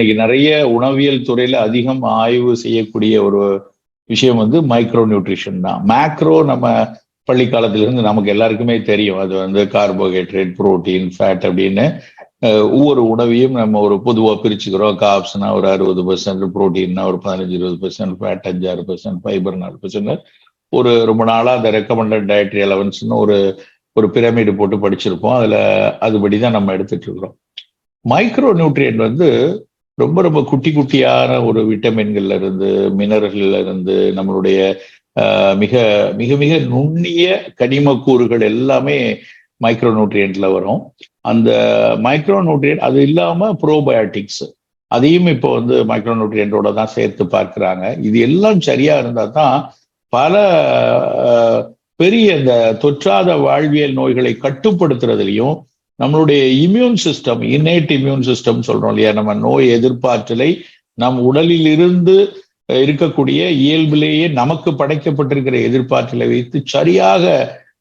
இன்னைக்கு நிறைய உணவியல் துறையில அதிகம் ஆய்வு செய்யக்கூடிய ஒரு விஷயம் வந்து மைக்ரோ நியூட்ரிஷன் தான். மேக்ரோ நம்ம பள்ளி காலத்துல இருந்து நமக்கு எல்லாருக்குமே தெரியும். அது வந்து கார்போஹைட்ரேட் புரோட்டீன் ஃபேட் அப்படின்னு. ஒவ்வொரு உணவையும் நம்ம ஒரு பொதுவாக பிரிச்சுக்கிறோம். காப்ஸ்னா ஒரு அறுபது பர்சன்ட் புரோட்டீன்னா ஒரு பதினஞ்சு இருபது பர்சன்ட் ஃபேட் அஞ்சாறு பர்சன்ட் ஃபைபர் நாலு பர்சன்ட் ஒரு ரொம்ப நாளாக அந்த ரெக்கமெண்டட் டயட்ரி அலவன்ஸ்னு ஒரு ஒரு பிரமிடு போட்டு படிச்சிருப்போம். அதில் அதுபடி தான் நம்ம எடுத்துட்டு இருக்கிறோம். மைக்ரோ நியூட்ரியன்ட் வந்து ரொம்ப ரொம்ப குட்டி குட்டியான ஒரு விட்டமின்கள்ல இருந்து மினரல்ல இருந்து நம்மளுடைய மிக மிக மிக நுண்ணிய கனிம கூறுகள் எல்லாமே மைக்ரோ நியூட்ரியன்ட்ல வரும். அந்த மைக்ரோ நியூட்ரியன்ட் அது இல்லாம ப்ரோபயோட்டிக்ஸ். அதையும் இப்போ வந்து மைக்ரோ நியூட்ரியன்டோட தான் சேர்த்து பார்க்கிறாங்க. இது எல்லாம் சரியா இருந்தா தான் பல பெரிய இந்த தொற்றாத வாழ்வியல் நோய்களை கட்டுப்படுத்துறதுலையும் நம்மளுடைய immune system innate immune system சொல்றோம் இல்லையா? நம்ம நோய் எதிர்ப்பாற்றலை நம் உடலில் இருந்து இருக்கக்கூடிய இயல்பிலேயே நமக்கு படைக்கப்பட்டிருக்கிற எதிர்ப்பாற்றலை வைத்து சரியாக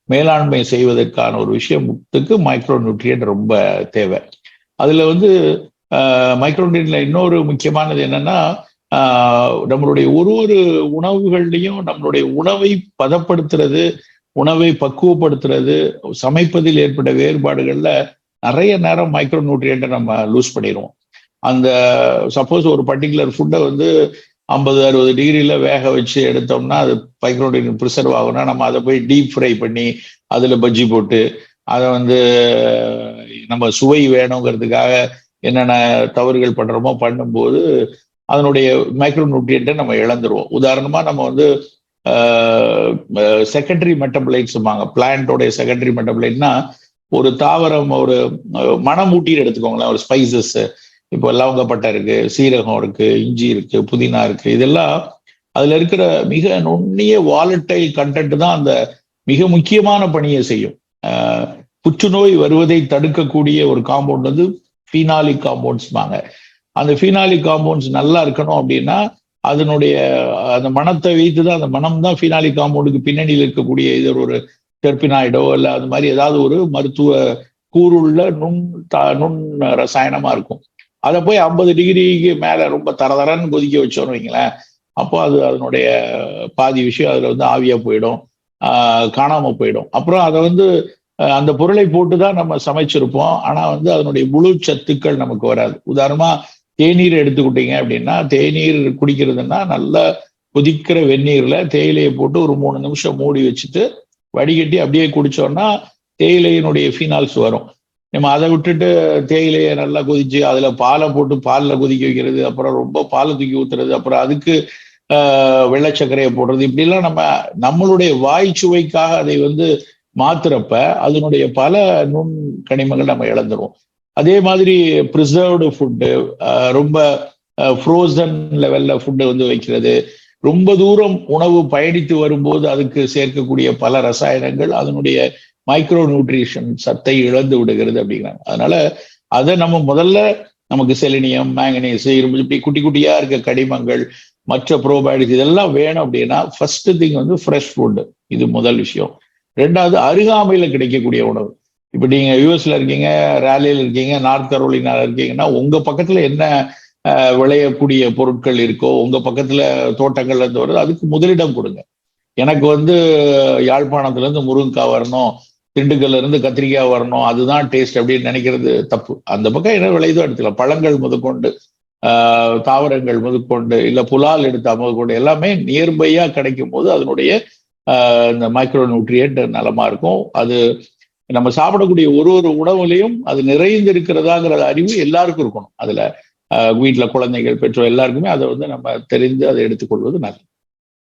மேலாண்மை செய்வதற்கான ஒரு விஷயத்துக்கு மைக்ரோ நியூட்ரியன் ரொம்ப தேவை. அதுல வந்து மைக்ரோ நியூட்ரியன்ல இன்னொரு முக்கியமானது என்னன்னா நம்மளுடைய ஒரு ஒரு உணவுகள்லையும் நம்மளுடைய உணவை பதப்படுத்துறது உணவை பக்குவப்படுத்துறது சமைப்பதில் ஏற்பட்ட வேறுபாடுகள்ல நிறைய நேரம் மைக்ரோ நியூட்ரியன்ட்டை நம்ம லூஸ் பண்ணிடுவோம். அந்த சப்போஸ் ஒரு பர்டிகுலர் ஃபுட்டை வந்து ஐம்பது அறுபது டிகிரியில் வேக வச்சு எடுத்தோம்னா அது மைக்ரோடின் ப்ரிசர்வ் ஆகும்னா நம்ம அதை போய் டீப் ஃப்ரை பண்ணி அதுல பஜ்ஜி போட்டு அதை வந்து நம்ம சுவை வேணுங்கிறதுக்காக என்னென்ன தவறுகள் பண்றோமோ பண்ணும்போது அதனுடைய மைக்ரோ நியூட்ரியன்ட்டை நம்ம இழந்துருவோம். உதாரணமா நம்ம வந்து செகண்டரி மெட்டபிளைட்ஸுமாங்க பிளான்ட்டோடைய செகண்டரி மெட்டபிளைட்னா ஒரு தாவரம் ஒரு மனம் மணமூட்டின்னு எடுத்துக்கோங்களேன். ஒரு ஸ்பைசஸ் இப்போ லவங்கப்பட்டை இருக்கு சீரகம் இருக்கு இஞ்சி இருக்கு புதினா இருக்கு. இதெல்லாம் அதுல இருக்கிற மிக நுண்ணிய வாலட்டைல் கண்டென்ட் தான் அந்த மிக முக்கியமான பணியை செய்யும். புற்றுநோய் வருவதை தடுக்கக்கூடிய ஒரு காம்பவுண்ட் வந்து ஃபீனாலிக் காம்பவுண்ட்ஸ்பாங்க அந்த ஃபீனாலிக் காம்பவுண்ட்ஸ் நல்லா இருக்கணும் அப்படின்னா அதனுடைய அந்த மனத்தை வைத்து தான் அந்த மனம் தான் ஃபினாலிக் காம்பவுண்டுக்கு பின்னணியில் இருக்கக்கூடிய இது ஒரு டெர்பினாய்டோ இல்லை அது மாதிரி ஏதாவது ஒரு மருத்துவ கூறுள்ள நுண் த நுண் ரசாயனமா இருக்கும். அதை போய் ஐம்பது டிகிரிக்கு மேல ரொம்ப தரதரன்னு கொதிக்க வச்சோன்னு வைங்களேன் அப்போ அது அதனுடைய பாதி விஷயம் அதுல வந்து ஆவியா போயிடும் காணாம போயிடும். அப்புறம் அதை வந்து அந்த பொருளை போட்டு தான் நம்ம சமைச்சிருப்போம். ஆனா வந்து அதனுடைய முழு சத்துக்கள் நமக்கு வராது. உதாரணமா தேநீர் எடுத்துக்கிட்டீங்க அப்படின்னா தேநீர் குடிக்கிறதுனா நல்லா கொதிக்கிற வெந்நீர்ல தேயிலையை போட்டு ஒரு மூணு நிமிஷம் மூடி வச்சுட்டு வடிகட்டி அப்படியே குடிச்சோம்னா தேயிலையினுடைய ஃபினால்ஸ் வரும். நம்ம அதை விட்டுட்டு தேயிலையை நல்லா கொதிச்சு அதுல பாலை போட்டு பாலில் கொதிக்க வைக்கிறது அப்புறம் ரொம்ப பாலை தூக்கி ஊத்துறது அப்புறம் அதுக்கு வெள்ளை சர்க்கரையை போடுறது. இப்படிலாம் நம்ம நம்மளுடைய வாய் சுவைக்காக அதை வந்து மாத்துறப்ப அதனுடைய பல நுண் கனிமங்கள் நம்ம இழந்துருவோம். அதே மாதிரி ப்ரிசர்வ்டு ஃபுட்டு ரொம்ப ஃப்ரோசன் லெவல்ல ஃபுட்டு வந்து வைக்கிறது. ரொம்ப தூரம் உணவு பயணித்து வரும்போது அதுக்கு சேர்க்கக்கூடிய பல ரசாயனங்கள் அதனுடைய மைக்ரோ நியூட்ரிஷன் சத்தை இழந்து விடுகிறது அப்படிங்கிறாங்க. அதனால அதை நம்ம முதல்ல நமக்கு செலினியம் மேங்கனீஸ் இரும்பு இப்படி குட்டி குட்டியா இருக்க கடிமங்கள் மற்ற ப்ரோபயோட்டிக்ஸ் இதெல்லாம் வேணும் அப்படின்னா ஃபர்ஸ்ட் திங் வந்து ஃப்ரெஷ் ஃபுட்டு இது முதல் விஷயம். ரெண்டாவது அருகாமையில கிடைக்கக்கூடிய உணவு. இப்போ நீங்க யூஎஸ்ல இருக்கீங்க ரேலியில் இருக்கீங்க நார்த் கரோலினால இருக்கீங்கன்னா உங்க பக்கத்துல என்ன விளையக்கூடிய பொருட்கள் இருக்கோ உங்க பக்கத்துல தோட்டங்கள்ல இருந்து வருது அதுக்கு முதலிடம் கொடுங்க. எனக்கு வந்து யாழ்ப்பாணத்துல இருந்து முருங்கக்காய் வரணும் திண்டுக்கல்ல இருந்து கத்திரிக்காய் வரணும் அதுதான் டேஸ்ட் அப்படின்னு நினைக்கிறது தப்பு. அந்த பக்கம் என்ன விளையுதோ எடுத்துக்கலாம். பழங்கள் முதற்கொண்டு தாவரங்கள் முதற்கொண்டு இல்ல புலால் எடுத்தா முதற்கொண்டு எல்லாமே நியர்பையா கிடைக்கும் போது அதனுடைய இந்த மைக்ரோ நியூட்ரியன்ட் நலமா இருக்கும். அது நம்ம சாப்பிடக்கூடிய ஒரு ஒரு உணவுலையும் அது நிறைந்திருக்கிறதாங்கிற அறிவு எல்லாருக்கும் இருக்கணும். அதுல வீட்டில் குழந்தைகள் பெற்றோர் எல்லாருக்குமே அதை வந்து நம்ம தெரிந்து அதை எடுத்துக்கொள்வது நல்லது.